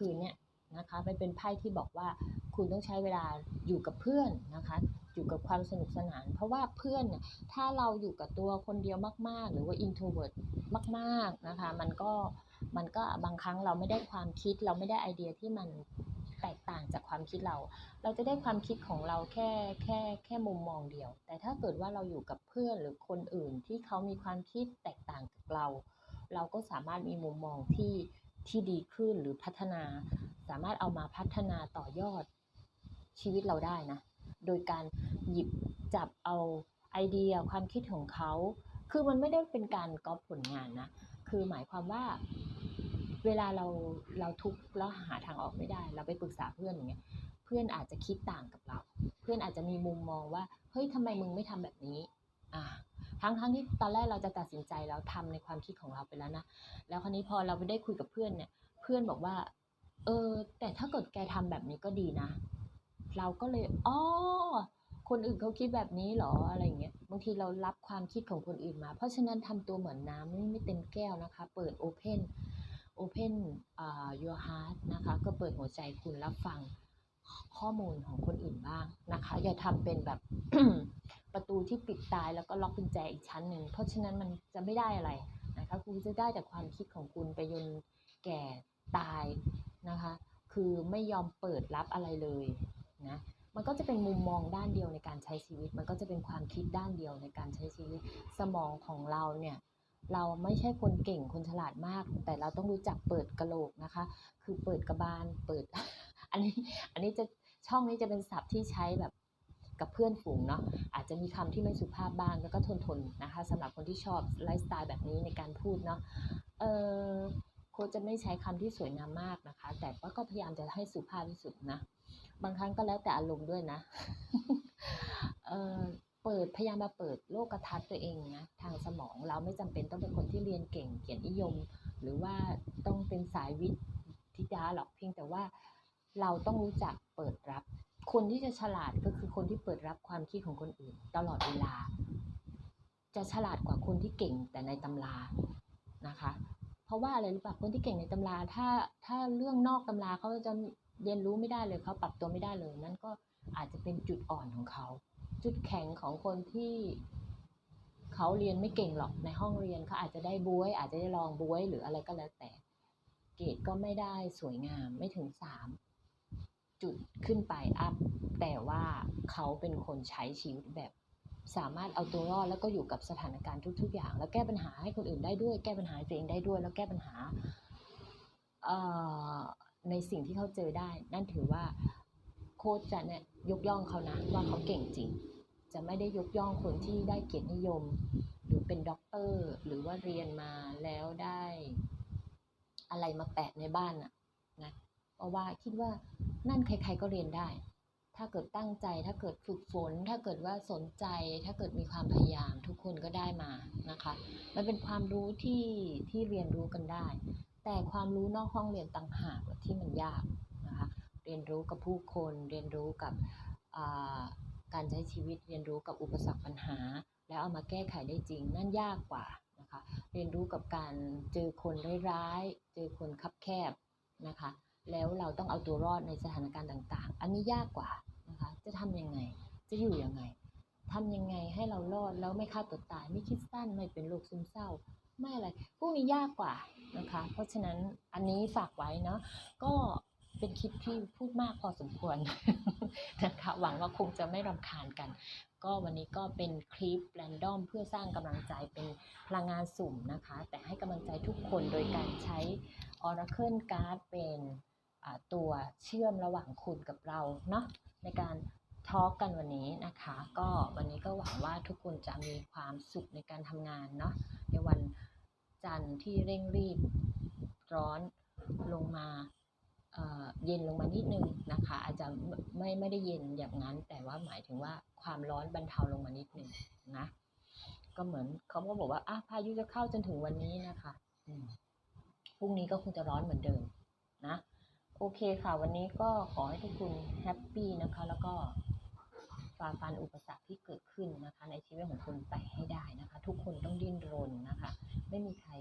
คืนเนี่ยนะคะมันเป็นไพ่ที่บอกว่าคุณต้องใช้เวลาอยู่กับเพื่อนนะคะ อยู่กับความสนุกสนาน เพราะว่าเพื่อนเนี่ยถ้าเราอยู่กับตัวคนเดียวมาก ๆ หรือว่า introvert มาก ๆ นะคะ มันก็มันก็บางครั้งเราไม่ได้ความคิดเราไม่ได้ไอเดียที่มันแตกต่างจากความคิดเรา เราจะได้ความคิดของเราแค่แค่แค่มุมมองเดียว แต่ถ้าเกิดว่าเราอยู่กับเพื่อนหรือคนอื่นที่เขามีความคิดแตกต่างจากเรา เราก็สามารถมีมุมมองที่ ที่ดีขึ้นหรือพัฒนา สามารถเอามาพัฒนาต่อยอดชีวิตเราได้นะ โดยการหยิบจับเอาไอเดียความคิดของเขา คือมันไม่ได้เป็นการก๊อปผลงานนะ คือหมายความว่า เวลาเราเราทุกข์แล้วหาทางออกไม่ได้ เราไปปรึกษาเพื่อนอย่างเงี้ย เพื่อนอาจจะคิดต่างกับเรา เพื่อนอาจจะมีมุมมองว่า เฮ้ยทำไมมึงไม่ทำแบบนี้ อ่า ทั้งทั้งที่ตอนแรกเราจะตัดสินใจแล้วทำในความคิดของเราไปแล้วนะ แล้วคราวนี้พอเราไปได้คุยกับเพื่อนเนี่ย เพื่อนบอกว่า เออ แต่ถ้าเกิดแกทำแบบนี้ก็ดีนะ เราก็เลยอ๋อคนอื่นเขาคิดแบบนี้เหรออะไรอย่างเงี้ย บางทีเรารับความคิดของคนอื่นมา เพราะฉะนั้นทำตัวเหมือนน้ำไม่ไม่เต็มแก้วนะคะ เปิด Open Open อ่า your heart นะคะ ก็เปิดหัวใจคุณรับฟังข้อมูลของคนอื่นบ้างนะคะ อย่าทำเป็นแบบ ประตูที่ปิดตายแล้วก็ล็อกกุญแจอีกชั้นหนึ่ง เพราะฉะนั้นมันจะไม่ได้อะไรนะคะคุณจะได้แต่ความคิดของคุณไปยนแก่ตายนะคะ คือไม่ยอมเปิดรับอะไรเลยนะมันก็จะเป็นมุมมองด้านเดียวในการใช้ชีวิต มันก็จะเป็นความคิดด้านเดียวในการใช้ชีวิต สมองของเราเนี่ยเราไม่ใช่คนเก่งคนฉลาดมาก แต่เราต้องรู้จักเปิดกระโหลกนะคะ คือเปิดกระบาลเปิด อันนี้อันนี้จะช่องนี้จะเป็นศัพท์ที่ใช้แบบ กับเพื่อนฝูงเนาะอาจจะมีคำที่ไม่สุภาพบ้างแล้วก็ทนทนๆนะคะสำหรับคนที่ชอบไลฟ์สไตล์แบบนี้ในการพูดเนาะเออโค้ชจะไม่ใช้คำที่สวยงามมากนะคะ แต่ว่าก็พยายามจะให้สุภาพที่สุดนะ บางครั้งก็แล้วแต่อารมณ์ด้วยนะเออเปิดพยายามมาเปิดโลกทัศน์ตัวเองนะทางสมองเราไม่จำเป็นต้องเป็นคนที่เรียนเก่งเกียรตินิยม หรือว่าต้องเป็นสายวิทย์ทิจาหรอกเพียงแต่ว่าเราต้องรู้จักเปิดรับ คนที่จะฉลาดก็คือคนที่เปิดรับความคิดของคนอื่น ตลอดเวลา จะฉลาดกว่าคนที่เก่งแต่ในตำรานะคะ เพราะว่าอะไรรู้ป่ะคนที่เก่งในตำราถ้าถ้าเรื่องนอกตำราเขาจะเรียนรู้ไม่ได้เลยเขาปรับตัวไม่ได้เลย นั่นก็อาจจะเป็นจุดอ่อนของเขา จุดแข็งของคนที่เขาเรียนไม่เก่งหรอกในห้องเรียนเขาอาจจะได้บวย อาจจะได้ลองบวยหรืออะไรก็แล้วแต่ เกรดก็ไม่ได้สวยงามไม่ถึงสาม จุดขึ้นไปอัพ แต่ว่าเขาเป็นคนใช้ชีวิตแบบ สามารถเอาตัวรอดแล้วก็อยู่กับสถานการณ์ทุก ๆ อย่าง แล้วแก้ปัญหาให้คนอื่นได้ด้วย แก้ปัญหาตัวเองได้ด้วย แล้วแก้ปัญหาในสิ่งที่เขาเจอได้ นั่นถือว่าโค้ชจะเนี่ยยกย่องเขานะว่าเขาเก่งจริง จะไม่ได้ยกย่องคนที่ได้เกียรตินิยม หรือเป็นด็อกเตอร์ หรือว่าเรียนมาแล้วได้ อะไรมาแปะในบ้านอะนะ เพราะว่าคิดว่านั่นใครๆก็เรียนได้ ถ้าเกิดตั้งใจ ถ้าเกิดฝึกฝน ถ้าเกิดว่าสนใจ ถ้าเกิดมีความพยายามทุกคนก็ได้มานะคะ มันเป็นความรู้ที่ที่เรียนรู้กันได้ แต่ความรู้นอกห้องเรียนต่างหากที่มันยากนะคะ เรียนรู้กับผู้คน เรียนรู้กับการใช้ชีวิต เรียนรู้กับอุปสรรคปัญหา แล้วเอามาแก้ไขได้จริง นั่นยากกว่านะคะ เรียนรู้กับการเจอคนร้ายๆ เจอคนคับแคบนะคะ แล้วเราต้องเอาตัวรอดในสถานการณ์ต่าง ๆ อันนี้ยากกว่านะคะ จะทำยังไง จะอยู่ยังไงทำยังไงให้เรารอดแล้วไม่ฆ่าตัวตาย ไม่คิดสั้นไม่เป็นโรคซึมเศร้า ไม่อะไร พวกนี้ยากกว่านะคะ เพราะฉะนั้นอันนี้ฝากไว้เนาะ ก็เป็นคลิปที่พูดมากพอสมควรนะคะ หวังว่าคงจะไม่รำคาญกัน ก็วันนี้ก็เป็นคลิปแรนดอมเพื่อสร้างกำลังใจเป็นพลังงานสุ่มนะคะ แต่ให้กำลังใจทุกคนโดยการใช้ Oracle Card เป็น ตัวเชื่อมระหว่างคุณกับเราเนาะในการทอล์กกันวันนี้นะคะ ก็วันนี้ก็หวังว่าทุกคนจะมีความสุขในการทำงานเนาะในวันจันทร์ที่เร่งรีบร้อนลงมาเเย็นลงมานิดนึงนะคะ อาจจะไม่ไม่ได้เย็นอย่างนั้น แต่ว่าหมายถึงว่าความร้อนบรรเทาลงมานิดนึงนะก็เหมือนเขาก็บอกว่าอะพายุจะเข้าจนถึงวันนี้นะคะพรุ่งนี้ก็คงจะร้อนเหมือนเดิมนะ โอเคค่ะ วันนี้ก็ขอให้ทุกคนแฮปปี้นะคะ แล้วก็ฝ่าฟันอุปสรรคที่เกิดขึ้นนะคะ ในชีวิตของคุณไปให้ได้นะคะ ทุกคนต้องดิ้นรนนะคะ ไม่มีใคร